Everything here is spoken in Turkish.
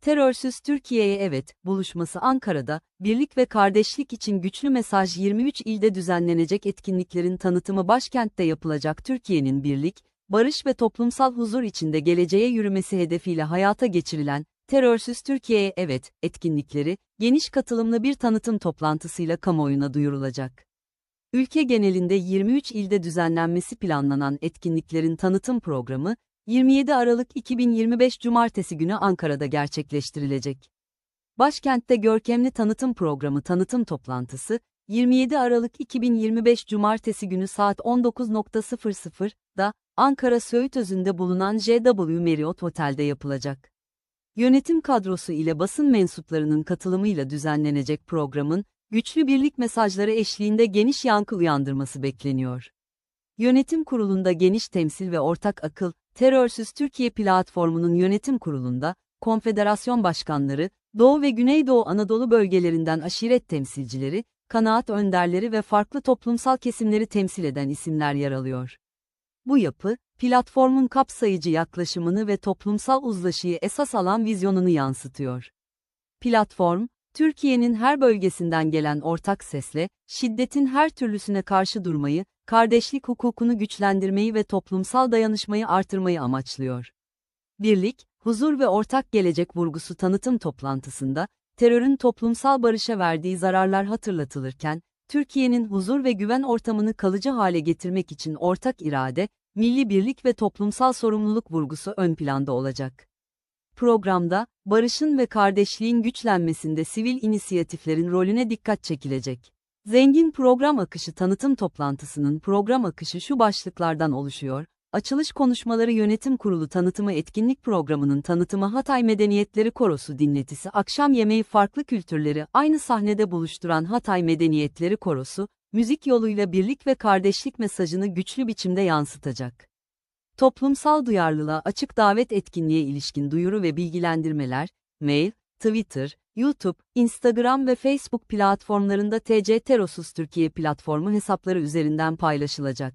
Terörsüz Türkiye'ye evet, buluşması Ankara'da, birlik ve kardeşlik için güçlü mesaj 23 ilde düzenlenecek etkinliklerin tanıtımı başkentte yapılacak Türkiye'nin birlik, barış ve toplumsal huzur içinde geleceğe yürümesi hedefiyle hayata geçirilen, Terörsüz Türkiye'ye evet, etkinlikleri, geniş katılımlı bir tanıtım toplantısıyla kamuoyuna duyurulacak. Ülke genelinde 23 ilde düzenlenmesi planlanan etkinliklerin tanıtım programı, 27 Aralık 2025 Cumartesi günü Ankara'da gerçekleştirilecek. Başkentte görkemli tanıtım programı tanıtım toplantısı, 27 Aralık 2025 Cumartesi günü saat 19.00'da Ankara Söğütözü'nde bulunan JW Marriott Otel'de yapılacak. Yönetim kadrosu ile basın mensuplarının katılımıyla düzenlenecek programın, güçlü birlik mesajları eşliğinde geniş yankı uyandırması bekleniyor. Yönetim kurulunda geniş temsil ve ortak akıl, Terörsüz Türkiye platformunun yönetim kurulunda, konfederasyon başkanları, Doğu ve Güneydoğu Anadolu bölgelerinden aşiret temsilcileri, kanaat önderleri ve farklı toplumsal kesimleri temsil eden isimler yer alıyor. Bu yapı, platformun kapsayıcı yaklaşımını ve toplumsal uzlaşıyı esas alan vizyonunu yansıtıyor. Platform, Türkiye'nin her bölgesinden gelen ortak sesle, şiddetin her türlüsüne karşı durmayı, kardeşlik hukukunu güçlendirmeyi ve toplumsal dayanışmayı artırmayı amaçlıyor. Birlik, huzur ve ortak gelecek vurgusu tanıtım toplantısında, terörün toplumsal barışa verdiği zararlar hatırlatılırken, Türkiye'nin huzur ve güven ortamını kalıcı hale getirmek için ortak irade, milli birlik ve toplumsal sorumluluk vurgusu ön planda olacak. Programda, barışın ve kardeşliğin güçlenmesinde sivil inisiyatiflerin rolüne dikkat çekilecek. Zengin program akışı tanıtım toplantısının program akışı şu başlıklardan oluşuyor. Açılış konuşmaları yönetim kurulu tanıtımı etkinlik programının tanıtımı Hatay Medeniyetleri Korosu dinletisi akşam yemeği farklı kültürleri aynı sahnede buluşturan Hatay Medeniyetleri Korosu, müzik yoluyla birlik ve kardeşlik mesajını güçlü biçimde yansıtacak. Toplumsal duyarlılığa açık davet etkinliğe ilişkin duyuru ve bilgilendirmeler, mail, Twitter, YouTube, Instagram ve Facebook platformlarında TC Terosuz Türkiye platformu hesapları üzerinden paylaşılacak.